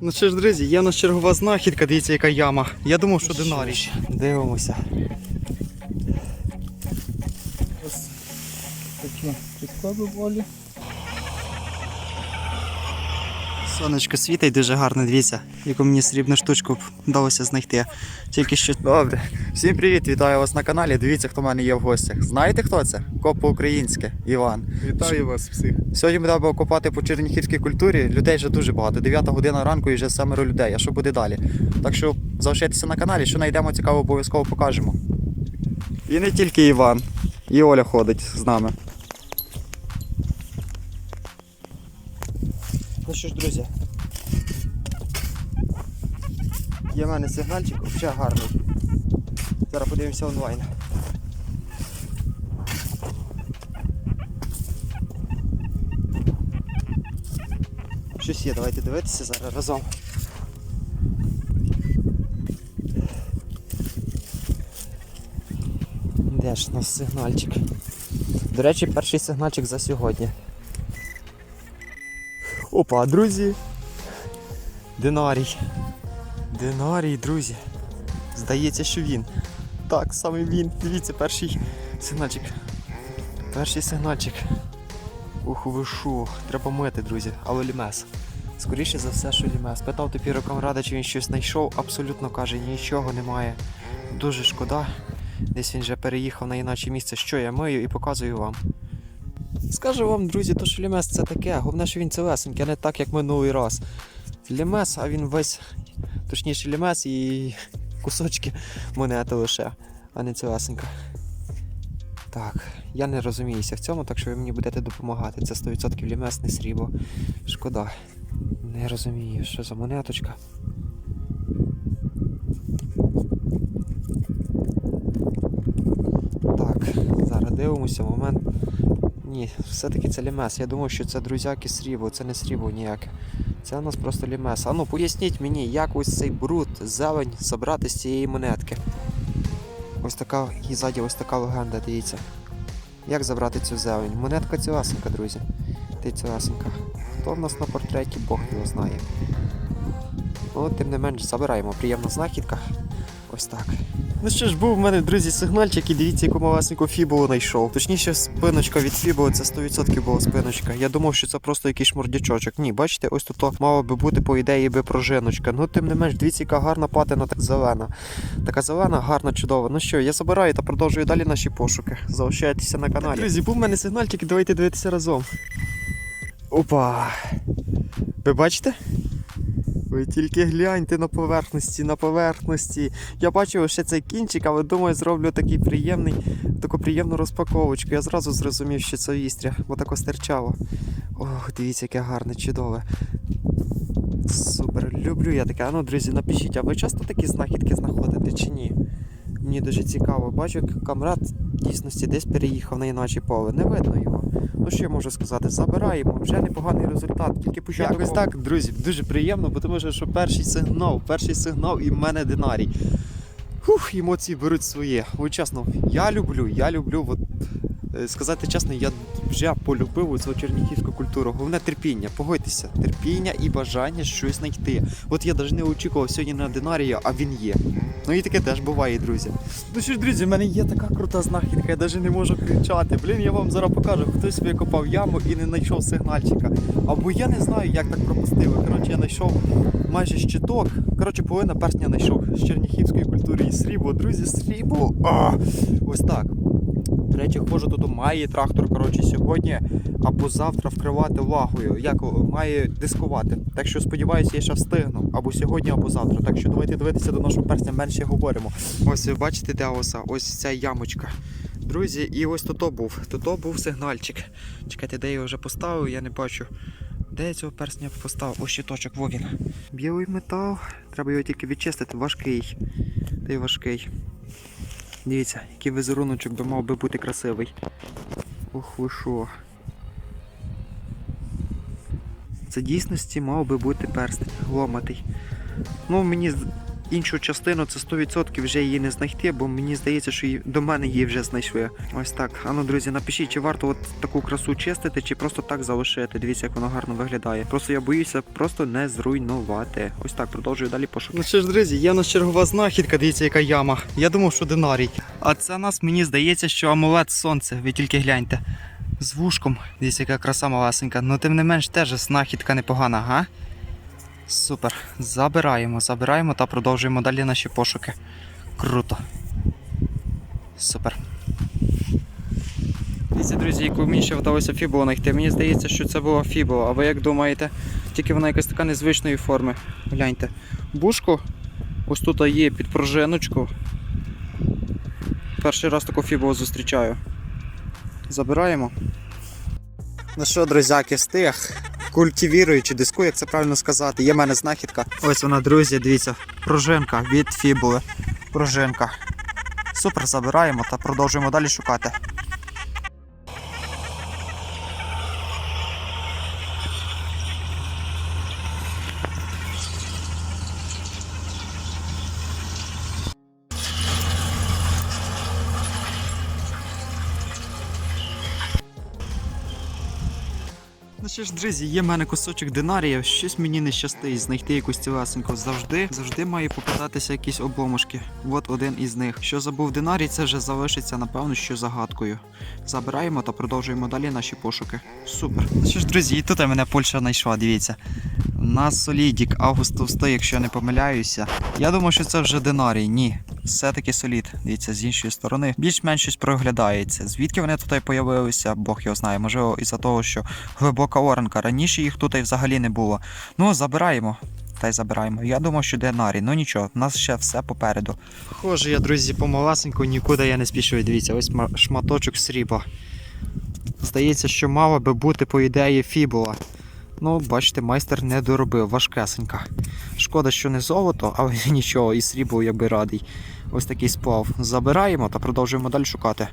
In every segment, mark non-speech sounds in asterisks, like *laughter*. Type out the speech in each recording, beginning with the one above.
Ну що ж, друзі, є у нас чергова знахідка, дивіться, яка яма. Я думав, що динарій. Дивимося. Ось такі підкоби волі. Сонечко світить дуже гарно, дивіться, яку мені срібну штучку вдалося знайти. Тільки що. Добре. Всім привіт, вітаю вас на каналі. Дивіться, хто в мене є в гостях. Знаєте хто це? Коп по-українськи, Іван. Вітаю вас всіх. Сьогодні ми будемо копати по черніхівській культурі. Людей вже дуже багато. 9 година ранку і вже семеро людей. А що буде далі? Так що залишайтеся на каналі, що знайдемо цікаво, обов'язково покажемо. І не тільки Іван, і Оля ходить з нами. Що ж, друзі. Є в мене сигнальчик, вже гарний. Зараз подивимося онлайн. Щось є, давайте дивитися зараз разом. Де ж у нас сигнальчик? До речі, перший сигнальчик за сьогодні. Опа, друзі. Динарій. Динарій, друзі. Здається, що він. Так, саме він. Дивіться, перший сигнальчик. Перший сигнальчик. Ух, ви шо, треба мити, друзі, але лімес. Скоріше за все, що лімес. Питав тепер камрада, чи він щось знайшов, абсолютно каже, нічого немає. Дуже шкода. Десь він вже переїхав на інакше місце, що я мию і показую вам. Скажу вам, друзі, то що лімес це таке, головне, що він цілесенький, а не так, як минулий раз. Лімес, а він весь, точніше лімес і кусочки монети лише, а не цілесенька. Так, я не розуміюся в цьому, так що ви мені будете допомагати. Це 100% лімес, не срібло. Шкода. Не розумію, що за монеточка. Так, зараз дивимося, момент. Ні, все-таки це лімес. Я думав, що це друзяки срібло, це не срібло ніяке. Це у нас просто лімес. А ну поясніть мені, як ось цей бруд, зелень забрати з цієї монетки. Ось така, і ззаді ось така легенда, дивіться. Як забрати цю зелень? Монетка цілесенька, друзі. Ти цілесенька. Хто в нас на портреті, Бог його знає. Ну, тим не менш, забираємо. Приємна знахідка. Ось так. Ну що ж, був в мене, друзі, сигнальчик, і дивіться, яку малесеньку фібулу знайшов. Точніше, спиночка від фібули, це 100% була спиночка. Я думав, що це просто якийсь шмурдячочок. Ні, бачите, ось тут мало би бути, по ідеї, би пружиночка. Ну, тим не менш, дивіться, яка гарна патина, так зелена. Така зелена, гарна, чудова. Ну що, я забираю та продовжую далі наші пошуки. Залишайтеся на каналі. Друзі, був в мене сигнальчик, і давайте дивитися разом. Опа! Ви бачите? Ви тільки гляньте на поверхності, на поверхності. Я бачив ще цей кінчик, але думаю, зроблю такий приємний, таку приємну розпаковочку. Я зразу зрозумів, що це вістря, бо тако стирчало. Ох, дивіться, яке гарне, чудове. Супер, люблю я таке. А ну, друзі, напишіть, а ви часто такі знахідки знаходите чи ні? Мені дуже цікаво. Бачу, як камрад в дійсності десь переїхав на іначе поле. Не видно його. Ну що я можу сказати? Забираємо. Вже непоганий результат. Тільки початок. Якось так, друзі, дуже приємно, бо тому що, перший сигнал, перший сигнал і в мене динарій. Фух, емоції беруть своє. Ой, чесно, я люблю, я люблю. От, сказати чесно, я вже полюбив цю черніхівську культуру. Головне терпіння, погодьтеся, терпіння і бажання щось знайти. От я навіть не очікував сьогодні на динарія, а він є. Ну і таке теж буває, друзі. Ну що ж, друзі, в мене є така крута знахідка, я навіть не можу кричати. Блін, я вам зараз покажу, хтось викопав яму і не знайшов сигнальчика. Або я не знаю, як так пропустили. Коротше, я знайшов майже щиток. Коротше, половина персня знайшов з черніхівської культури і срібло. Друзі, срібло. А, ось так. До речі, ходжу тут має трактор, коротше, сьогодні або завтра вкривати влагою. Як має дискувати. Так що сподіваюся, я ще встигну. Або сьогодні, або завтра. Так що давайте дивитися до нашого персня, менше говоримо. Ось ви бачите, де оса? Ось ця ямочка. Друзі, і ось тут був. Тут був сигнальчик. Чекайте, де я його вже поставив, я не бачу. Де я цього персня поставив? Ось щиточок, вовін. Білий метал. Треба його тільки відчистити. Важкий. Й важкий. Дивіться, який візеруночок би мав би бути красивий. Ох ви що. Це дійсності мав би бути перстень, ломатий. Ну, мені іншу частину це 100% вже її не знайти, бо мені здається, що її, до мене її вже знайшли. Ось так. Ану, друзі, напишіть, чи варто от таку красу чистити, чи просто так залишити. Дивіться, як воно гарно виглядає. Просто я боюся просто не зруйнувати. Ось так, продовжую далі пошуки. Ну що ж, друзі, є нас чергова знахідка, дивіться, яка яма. Я думав, що динарій. А це нас мені здається, що амулет сонце. Ви тільки гляньте. З вушком. Дивіться, яка краса малесенька. Ну тим не менш теж знахідка непогана, га? Супер. Забираємо, забираємо та продовжуємо далі наші пошуки. Круто. Супер. Дивіться, друзі, яку мені ще вдалося фібулу знайти. Мені здається, що це була фібула. А ви як думаєте? Тільки вона якась така незвичної форми. Гляньте. Бушку. Ось тут є під пружиночку. Перший раз таку фібулу зустрічаю. Забираємо. Ну що, друзяки, стих. Культивірую чи диску, як це правильно сказати. Є в мене знахідка. Ось вона, друзі, дивіться. Пружинка від фібули. Пружинка. Супер, забираємо та продовжуємо далі шукати. Ну що ж, друзі, є в мене кусочок динарія, щось мені не щастить знайти якусь цілесеньку. Завжди, завжди має попадатися якісь обломушки. От один із них. Що забув динарій, це вже залишиться, напевно, що загадкою. Забираємо та продовжуємо далі наші пошуки. Супер. Ну що ж, друзі, і тут мене Польща знайшла, дивіться. На солідік, август якщо я не помиляюся. Я думаю, що це вже динарій. Ні. Все-таки солід. Дивіться, з іншої сторони. Більш-менш щось проглядається. Звідки вони тут появилися, Бог його знає. Можливо, із-за того, що глибока оранка. Раніше їх тут і взагалі не було. Ну, забираємо. Та й забираємо. Я думав, що динарій. Ну нічого, в нас ще все попереду. Хоже, я, друзі, помалесеньку, нікуди я не спішу. Дивіться, ось шматочок срібла. Здається, що мала би бути, по ідеї, фібула. Ну, бачите, майстер не доробив, важкесенька. Шкода, що не золото, але *laughs* нічого, і срібло я би радий. Ось такий сплав. Забираємо та продовжуємо далі шукати.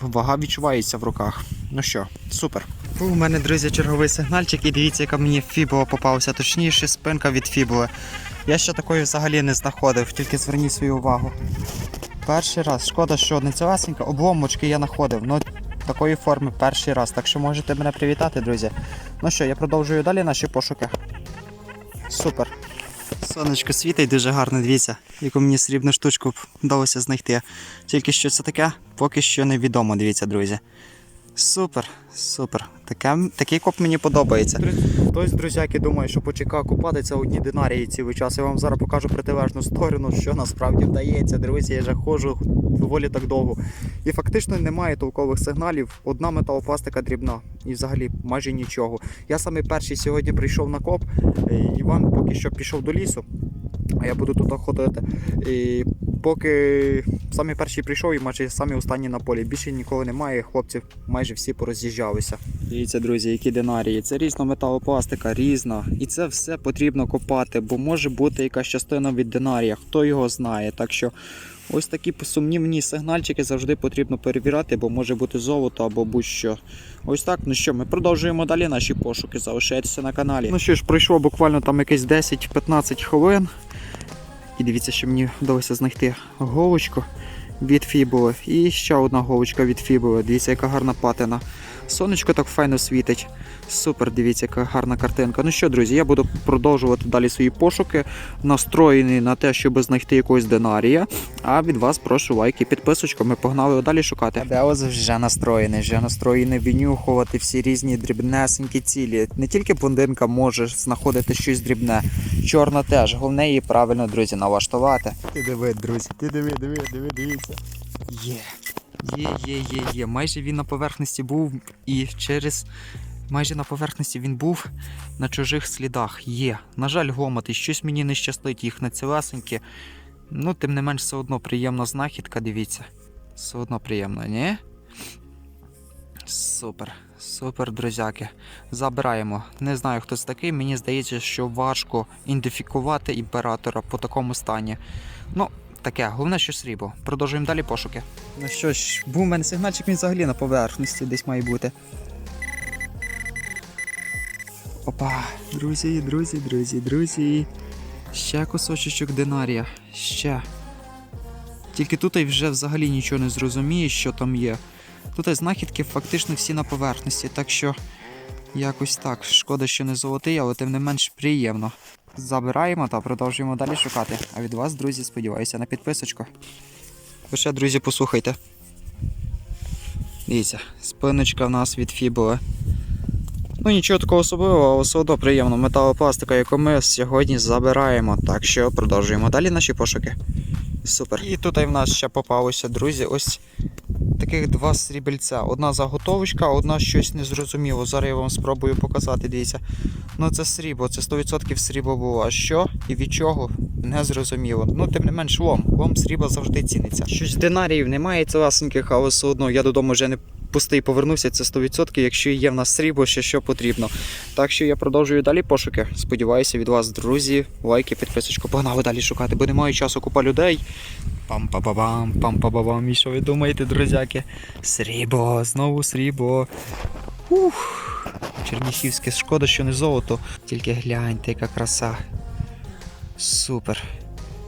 Вага відчувається в руках. Ну що, супер. У мене, друзі, черговий сигнальчик, і дивіться, яка мені фібула попалася, точніше, спинка від фібули. Я ще такої взагалі не знаходив, тільки зверніть свою увагу. Перший раз, шкода, що не цілесенька, обломочки я знаходив. Ну, такої форми перший раз. Так що можете мене привітати, друзі. Ну що, я продовжую далі наші пошуки. Супер. Сонечко світить дуже гарно, дивіться, яку мені срібну штучку вдалося знайти. Тільки що це таке, поки що невідомо, дивіться, друзі. Супер, супер. Таке, такий коп мені подобається. Хтось, друзяки, думає, що почекав купати це одні динарії цілий час. Я вам зараз покажу протилежну сторону, що насправді вдається. Друзі, я вже ходжу доволі так довго. І фактично немає толкових сигналів. Одна металопластика дрібна. І взагалі майже нічого. Я саме перший сьогодні прийшов на коп. е, Іван поки що пішов до лісу. А я буду тут ходити. І поки саме перший прийшов і майже самі останні на полі. Більше ніколи немає. Хлопців майже всі пороз'їжджалися. Дивіться, друзі, які динарії. Це різна металопластика, різна. І це все потрібно копати, бо може бути якась частина від динарія, хто його знає. Так що ось такі сумнівні сигнальчики завжди потрібно перевіряти, бо може бути золото або будь-що. Ось так. Ну що, ми продовжуємо далі наші пошуки. Залишайтеся на каналі. Ну що ж, пройшло буквально там якесь 10-15 хвилин. І дивіться, що мені вдалося знайти голочку від фібули. І ще одна голочка від фібули. Дивіться, яка гарна патина. Сонечко так файно світить. Супер, дивіться, яка гарна картинка. Ну що, друзі, я буду продовжувати далі свої пошуки, настроєний на те, щоб знайти якогось динарія. А від вас прошу лайки, підписочку. Ми погнали далі шукати. Деоз вже настроєний, вже настроєний винюхувати всі різні дрібнесенькі цілі. Не тільки блондинка може знаходити щось дрібне, чорна теж. Головне її правильно, друзі, налаштувати. Ти диви, друзі, ти диви, диви, диви, дивіться. Є. Є, є, є, є. Майже він на поверхності був і через. Майже на поверхності він був на чужих слідах. Є. На жаль, гомоти, щось мені не щастить їх на цілесенькі. Ну, тим не менш, все одно приємна знахідка, дивіться. Все одно приємно, ні? Супер, супер, друзяки. Забираємо. Не знаю, хто це такий. Мені здається, що важко ідентифікувати імператора по такому стані. Ну, таке, головне, що срібло. Продовжуємо далі пошуки. Ну що ж, був у мене сигнальчик, він взагалі на поверхності десь має бути. Опа, друзі, друзі, друзі, друзі. Ще кусочок динарія. Ще. Тільки тут і вже взагалі нічого не зрозумієш, що там є. Тут і знахідки фактично всі на поверхності, так що якось так. Шкода, що не золотий, але тим не менш приємно. Забираємо та продовжуємо далі шукати. А від вас, друзі, сподіваюся, на підписочку. Ще, друзі, послухайте. Дивіться, спиночка в нас від фібули. Ну нічого такого особливого, але все одно приємно. Металопластика, яку ми сьогодні забираємо. Так що продовжуємо далі наші пошуки. Супер. І тут в нас ще попалося, друзі, ось таких два срібельця. Одна заготовочка, одна щось незрозуміло. Зараз я вам спробую показати, дивіться. Ну це срібло, це 100% срібло було. А що і від чого? Не зрозуміло. Ну, тим не менш, лом. Лом срібла завжди ціниться. Щось динаріїв немає целесеньких, але все одно я додому вже не пустий повернуся, це 100%, якщо є в нас срібло, ще що потрібно. Так що я продовжую далі пошуки. Сподіваюся від вас, друзі, лайки, підписочку. Погнали далі шукати, бо немає часу купа людей. Пам-па-ба-бам, пам-па-ба-бам. І що ви думаєте, друзяки? Срібло, знову срібло. Ух. Черніхівське, шкода, що не золото. Тільки гляньте, яка краса. Супер.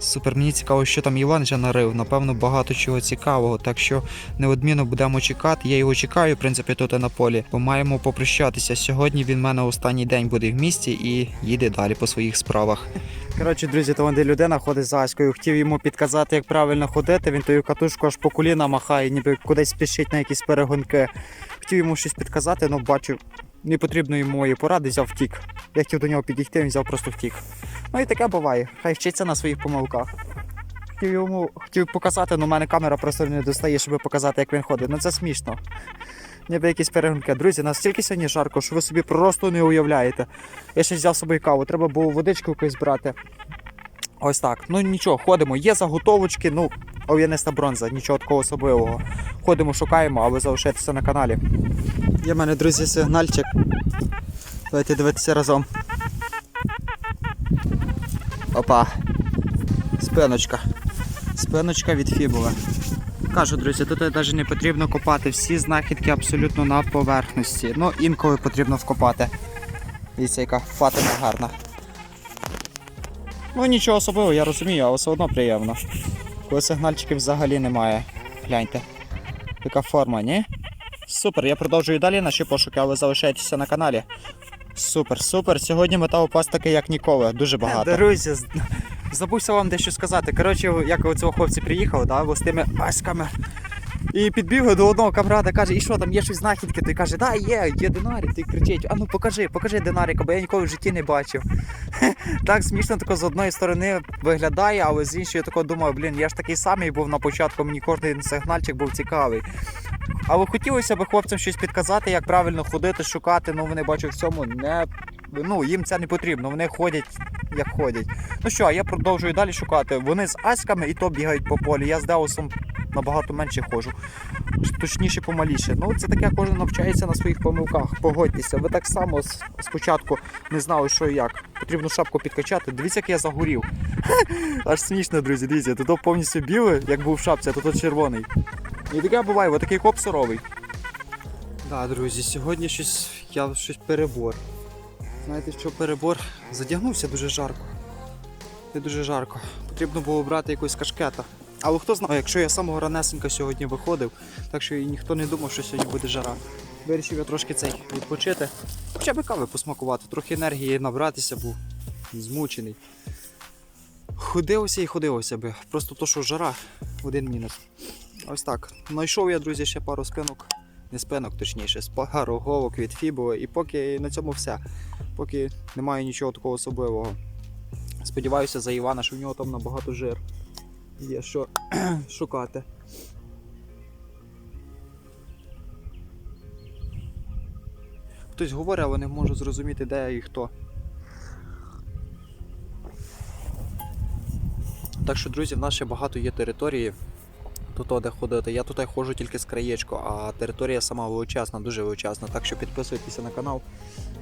Супер, мені цікаво, що там Іван нарив. Напевно, багато чого цікавого. Так що неодмінно будемо чекати. Я його чекаю, в принципі, тут на полі. Бо маємо попрощатися. Сьогодні він в мене останній день буде в місті і їде далі по своїх справах. Коротше, друзі, то де людина ходить з Аською. Хотів йому підказати, як правильно ходити. Він тою катушку аж по коліна махає, ніби кудись спішить на якісь перегонки. Хотів йому щось підказати, але бачу, не потрібно йому моєї поради, взяв втік. Я хотів до нього підійти, він взяв просто втік. Ну і таке буває. Хай вчиться на своїх помилках. Хотів йому хотів показати, але в мене камера просто не достає, щоб показати, як він ходить. Ну це смішно. Ніби якісь перегонки. Друзі, настільки сьогодні жарко, що ви собі просто не уявляєте. Я ще взяв з собою каву, треба було водичку якусь брати. Ось так. Ну нічого, ходимо. Є заготовочки, ну, ов'яниста бронза, нічого такого особливого. Ходимо, шукаємо, а ви залишайтеся на каналі. Є в мене, друзі, сигнальчик. Давайте дивитися разом. Опа. Спиночка. Спиночка від фібули. Кажу, друзі, тут навіть не потрібно копати. Всі знахідки абсолютно на поверхності. Ну, інколи потрібно вкопати. Дивіться, яка фатина гарна. Ну нічого особливого, я розумію, але все одно приємно. Коли сигнальчиків взагалі немає. Гляньте. Яка форма, ні? Супер, я продовжую далі наші пошуки, але залишайтеся на каналі. Супер, супер. Сьогодні металопластики як ніколи, дуже багато. Друзі, забувся вам дещо сказати. Коротше, як у цього хлопці приїхали, да, ось тими аськами. І підбігли до одного камрада, каже, і що там, є щось знахідки? Той каже, да, є, є динарік. Той кричить, а ну покажи, покажи динаріка, бо я ніколи в житті не бачив. *laughs* так смішно тако з одної сторони виглядає, але з іншої тако думаю, блін, я ж такий самий був на початку, мені кожен сигнальчик був цікавий. Але хотілося б хлопцям щось підказати, як правильно ходити, шукати, ну вони бачу в цьому не. Ну, їм це не потрібно, вони ходять як ходять. Ну що, я продовжую далі шукати. Вони з аськами і то бігають по полі. Я з Деусом набагато менше ходжу. Точніше, помаліше. Ну, це таке, кожен навчається на своїх помилках. Погодьтеся, ви так само спочатку не знали, що і як. Потрібно шапку підкачати. Дивіться, як я загорів. *laughs* Аж смішно, друзі, дивіться, тут повністю білий, як був в шапці, а тут червоний. І таке буває, отакий коп суровий. Так, да, друзі, сьогодні щось я щось перебор. Знаєте, що перебор? Задягнувся дуже жарко. Не дуже жарко. Потрібно було брати якусь кашкета. Але хто знає, якщо я самого ранесенька сьогодні виходив, так що і ніхто не думав, що сьогодні буде жара. Вирішив я трошки цей відпочити. Хоча б кави посмакувати, трохи енергії набратися, був змучений. Ходилося і ходилося би. Просто то, що жара, один мінус. Ось так. Знайшов я, друзі, ще пару спинок. Не спинок, точніше, з пару головок від Фібо. І поки на цьому все. Поки немає нічого такого особливого. Сподіваюся за Івана, що в нього там набагато жир. Є що *clears throat* шукати. Хтось говорить, але не можу зрозуміти, де і хто. Так що, друзі, в нас ще багато є території, тут де ходити. Я тут ходжу тільки з краєчку, а територія сама величезна, дуже величезна. Так що підписуйтеся на канал,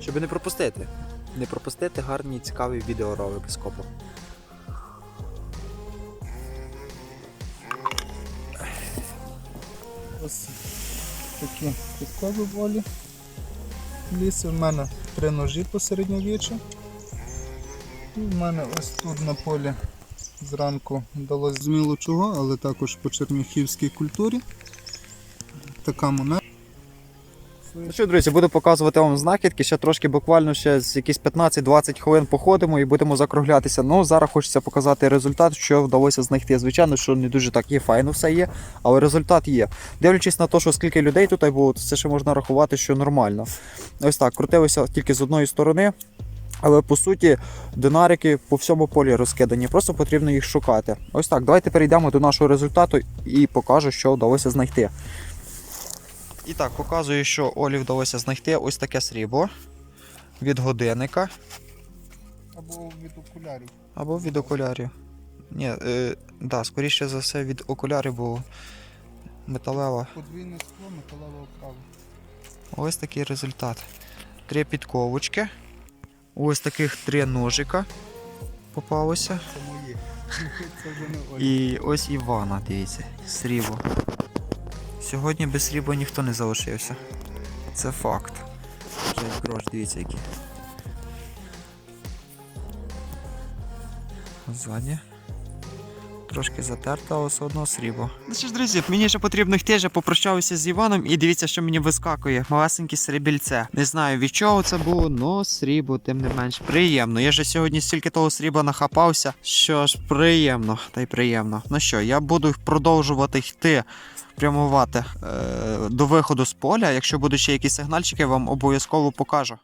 щоб не пропустити. Не пропустити гарні цікаві відеоролики з копу. Ось такі підкови волі. Ліси в мене три ножі по середньовіччю. І в мене ось тут на полі зранку вдалося з мілочого, але також по черніхівській культурі. Така монета. Ну що, друзі, буду показувати вам знахідки. Ще трошки буквально ще з якісь 15-20 хвилин походимо і будемо закруглятися. Ну, зараз хочеться показати результат, що вдалося знайти. Звичайно, що не дуже так є файно все є, але результат є. Дивлячись на те, що скільки людей тут було, це ще можна рахувати, що нормально. Ось так, крутилися тільки з одної сторони. Але по суті, динарики по всьому полі розкидані, просто потрібно їх шукати. Ось так, давайте перейдемо до нашого результату і покажу, що вдалося знайти. І так, показую, що Олі вдалося знайти ось таке срібло від годинника Або від окулярів. або від окулярів. Ні, е, да, скоріше за все від окулярів, бо металева. Подвійне скло, металева оправа. Ось такий результат. Три підковочки. Ось таких три ножика попалося. Це мої. Це вже. І ось Івана, дивіться, срібло. Сьогодні без срібла ніхто не залишився. Це факт. 5 грош, дивіться які. Ззаді. Трошки затерта, але все одно срібло. Ну друзі, мені ще потрібно йти, вже попрощався з Іваном і дивіться, що мені вискакує. Малесеньке срібільце. Не знаю від чого це було, але срібло, тим не менш. Приємно. Я же сьогодні стільки того срібла нахапався. Що ж, приємно, та й приємно. Ну що, я буду продовжувати йти. Прямувати е, до виходу з поля. Якщо будуть ще якісь сигнальчики, я вам обов'язково покажу.